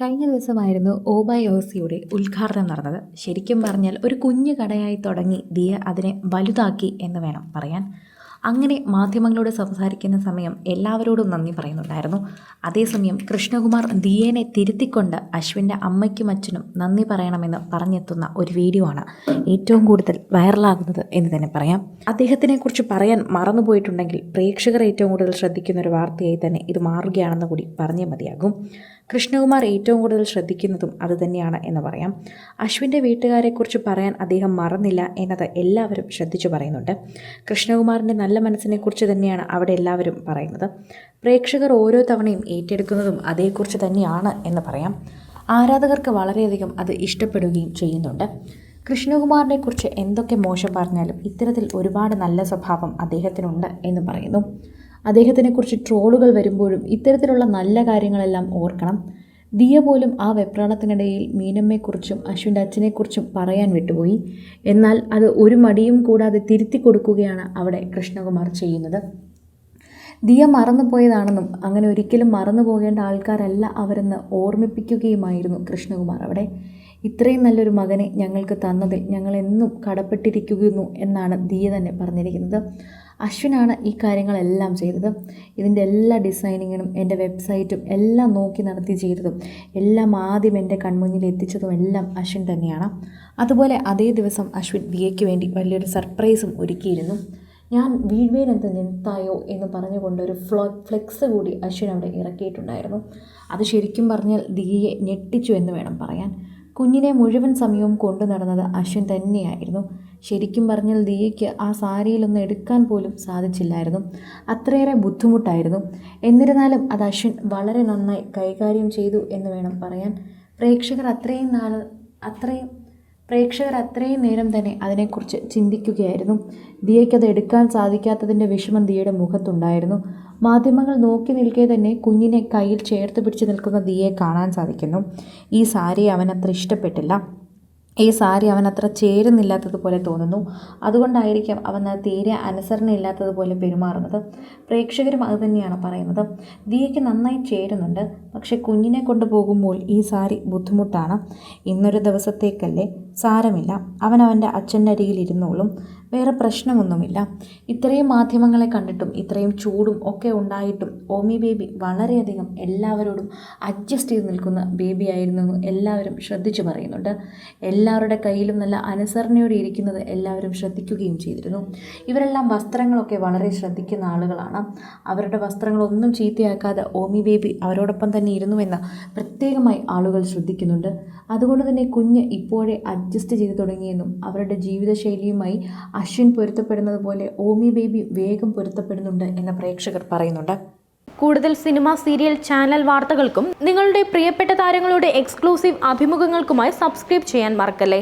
കഴിഞ്ഞ ദിവസമായിരുന്നു ഓബായ് ഓസിയുടെ ഉദ്ഘാടനം നടന്നത്. ശരിക്കും പറഞ്ഞാൽ ഒരു കുഞ്ഞു കടയായി തുടങ്ങി ദിയ അതിനെ വലുതാക്കി എന്ന് വേണം പറയാൻ. അങ്ങനെ മാധ്യമങ്ങളോട് സംസാരിക്കുന്ന സമയം എല്ലാവരോടും നന്ദി പറയുന്നുണ്ടായിരുന്നു. അതേസമയം കൃഷ്ണകുമാർ ദിയേനെ തിരുത്തിക്കൊണ്ട് അശ്വിന്റെ അമ്മയ്ക്കും അച്ഛനും നന്ദി പറയണമെന്ന് പറഞ്ഞെത്തുന്ന ഒരു വീഡിയോ ആണ് ഏറ്റവും കൂടുതൽ വൈറലാകുന്നത് എന്ന് തന്നെ പറയാം. അദ്ദേഹത്തിനെക്കുറിച്ച് പറയാൻ മറന്നുപോയിട്ടുണ്ടെങ്കിൽ പ്രേക്ഷകർ ഏറ്റവും കൂടുതൽ ശ്രദ്ധിക്കുന്ന ഒരു വാർത്തയായി തന്നെ ഇത് മാറുകയാണെന്ന് കൂടി പറഞ്ഞേ മതിയാകും. കൃഷ്ണകുമാർ ഏറ്റവും കൂടുതൽ ശ്രദ്ധിക്കുന്നതും അതുതന്നെയാണ് എന്ന് പറയാം. അശ്വിന്റെ വീട്ടുകാരെക്കുറിച്ച് പറയാൻ അദ്ദേഹം മറന്നില്ല എന്നത് എല്ലാവരും ശ്രദ്ധിച്ചു പറയുന്നുണ്ട്. കൃഷ്ണകുമാറിന്റെ നല്ല മനസ്സിനെക്കുറിച്ച് തന്നെയാണ് അവിടെ എല്ലാവരും പറയുന്നത്. പ്രേക്ഷകർ ഓരോ തവണയും ഏറ്റെടുക്കുന്നതും അതേക്കുറിച്ച് തന്നെയാണ് എന്ന് പറയാം. ആരാധകർക്ക് വളരെയധികം അത് ഇഷ്ടപ്പെടുകയും ചെയ്യുന്നുണ്ട്. കൃഷ്ണകുമാറിനെക്കുറിച്ച് എന്തൊക്കെ മോശം പറഞ്ഞാലും ഇത്തരത്തിൽ ഒരുപാട് നല്ല സ്വഭാവം അദ്ദേഹത്തിനുണ്ട് എന്ന് പറയുന്നു. അദ്ദേഹത്തിനെക്കുറിച്ച് ട്രോളുകൾ വരുമ്പോഴും ഇത്തരത്തിലുള്ള നല്ല കാര്യങ്ങളെല്ലാം ഓർക്കണം. ദിയ പോലും ആ വെപ്രാണത്തിനിടയിൽ മീനമ്മയെക്കുറിച്ചും അശ്വിന്റെ അച്ഛനെക്കുറിച്ചും പറയാൻ വിട്ടുപോയി. എന്നാൽ അത് ഒരു മടിയും കൂടാതെ തിരുത്തി കൊടുക്കുകയാണ് അവിടെ കൃഷ്ണകുമാർ ചെയ്യുന്നത്. ദിയ മറന്നുപോയതാണെന്നും അങ്ങനെ ഒരിക്കലും മറന്നു പോകേണ്ട ആൾക്കാരല്ല അവരെന്ന് ഓർമ്മിപ്പിക്കുകയുമായിരുന്നു കൃഷ്ണകുമാർ അവിടെ. ഇത്രയും നല്ലൊരു മകനെ ഞങ്ങൾക്ക് തന്നതിൽ ഞങ്ങൾ എന്നും കടപ്പെട്ടിരിക്കുന്നു എന്നാണ് ദിയ തന്നെ പറഞ്ഞിരിക്കുന്നത്. അശ്വിനാണ് ഈ കാര്യങ്ങളെല്ലാം ചെയ്തത്. ഇതിന്റെ എല്ലാ ഡിസൈനിങ്ങിനും എന്റെ വെബ്സൈറ്റും എല്ലാം നോക്കി നടത്തി ചെയ്തതും എല്ലാം ആദ്യം എന്റെ കൺമുന്നിൽ എത്തിച്ചതും എല്ലാം അശ്വിൻ തന്നെയാണ്. അതുപോലെ അതേ ദിവസം അശ്വിൻ ദിയയ്ക്ക് വേണ്ടി വലിയൊരു സർപ്രൈസും ഒരുക്കിയിരുന്നു. ഞാൻ വീഴ്വേനെന്ത് നിന്നായോ എന്ന് പറഞ്ഞുകൊണ്ട് ഒരു ഫ്ലോ ഫ്ലെക്സ് കൂടി അശ്വിൻ അവിടെ ഇറക്കിയിട്ടുണ്ടായിരുന്നു. അത് ശരിക്കും പറഞ്ഞാൽ ദിയയെ ഞെട്ടിച്ചു എന്ന് വേണം പറയാൻ. കുഞ്ഞിനെ മുഴുവൻ സമയവും കൊണ്ടു നടന്നത് അശ്വിൻ തന്നെയായിരുന്നു. ശരിക്കും പറഞ്ഞാൽ ദിയയ്ക്ക് ആ സാരിയിലൊന്ന് എടുക്കാൻ പോലും സാധിച്ചില്ലായിരുന്നു. അത്രയേറെ ബുദ്ധിമുട്ടായിരുന്നു. എന്നിരുന്നാലും അത് അശ്വിൻ വളരെ നന്നായി കൈകാര്യം ചെയ്തു എന്ന് വേണം പറയാൻ. പ്രേക്ഷകർ അത്രയും നാൾ അത്രയും പ്രേക്ഷകർ അത്രയും നേരം തന്നെ അതിനെക്കുറിച്ച് ചിന്തിക്കുകയായിരുന്നു. ദിയയ്ക്കത് എടുക്കാൻ സാധിക്കാത്തതിന്റെ വിഷമം ദിയയുടെ മുഖത്തുണ്ടായിരുന്നു. മാധ്യമങ്ങൾ നോക്കി നിൽക്കെ തന്നെ കുഞ്ഞിനെ കയ്യിൽ ചേർത്ത് പിടിച്ച് നിൽക്കുന്ന ദിയയെ കാണാൻ സാധിക്കുന്നു. ഈ സാരി അവനത്ര ഇഷ്ടപ്പെട്ടില്ല. ഈ സാരി അവനത്ര ചേരുന്നില്ലാത്തതുപോലെ തോന്നുന്നു. അതുകൊണ്ടായിരിക്കും അവൻ തീരെ അനുസരണയില്ലാത്തതുപോലെ പെരുമാറുന്നത്. പ്രേക്ഷകരും അത് തന്നെയാണ് പറയുന്നത്. ദിയയ്ക്ക് നന്നായി ചേരുന്നുണ്ട്. പക്ഷെ കുഞ്ഞിനെ കൊണ്ടുപോകുമ്പോൾ ഈ സാരി ബുദ്ധിമുട്ടാണ്. ഇന്നൊരു ദിവസത്തേക്കല്ലേ സാരമില്ല. അവൻ അവന്റെ അച്ഛന്റെ അരികിൽ ഇരുന്നോളും. വേറെ പ്രശ്നമൊന്നുമില്ല. ഇത്രയും മാധ്യമങ്ങളെ കണ്ടിട്ടും ഇത്രയും ചൂടും ഒക്കെ ഉണ്ടായിട്ടും ഓമി ബേബി വളരെയധികം എല്ലാവരോടും അഡ്ജസ്റ്റ് ചെയ്ത് നിൽക്കുന്ന ബേബി ആയിരുന്നു എല്ലാവരും ശ്രദ്ധിച്ചു പറയുന്നുണ്ട്. എല്ലാവരുടെ കയ്യിലും നല്ല അനുസരണയോടെ ഇരിക്കുന്നത് എല്ലാവരും ശ്രദ്ധിക്കുകയും ചെയ്തിരുന്നു. ഇവരെല്ലാം വസ്ത്രങ്ങളൊക്കെ വളരെ ശ്രദ്ധിക്കുന്ന ആളുകളാണ്. അവരുടെ വസ്ത്രങ്ങളൊന്നും ചീത്തയാക്കാതെ ഓമി ബേബി അവരോടൊപ്പം തന്നെ ഇരുന്നുവെന്ന് പ്രത്യേകമായി ആളുകൾ ശ്രദ്ധിക്കുന്നുണ്ട്. അതുകൊണ്ട് തന്നെ കുഞ്ഞ് ഇപ്പോഴേ അഡ്ജസ്റ്റ് ചെയ്ത് തുടങ്ങിയെന്നും അവരുടെ ജീവിതശൈലിയുമായി അശ്വിൻ പൊരുത്തപ്പെടുന്നത് പോലെ ഓമി ബേബി വേഗം പൊരുത്തപ്പെടുന്നുണ്ട് എന്ന് പ്രേക്ഷകർ പറയുന്നുണ്ട്. കൂടുതൽ സിനിമ സീരിയൽ ചാനൽ വാർത്തകൾക്കും നിങ്ങളുടെ പ്രിയപ്പെട്ട താരങ്ങളുടെ എക്സ്ക്ലൂസീവ് അഭിമുഖങ്ങൾക്കുമായി സബ്സ്ക്രൈബ് ചെയ്യാൻ മറക്കല്ലേ?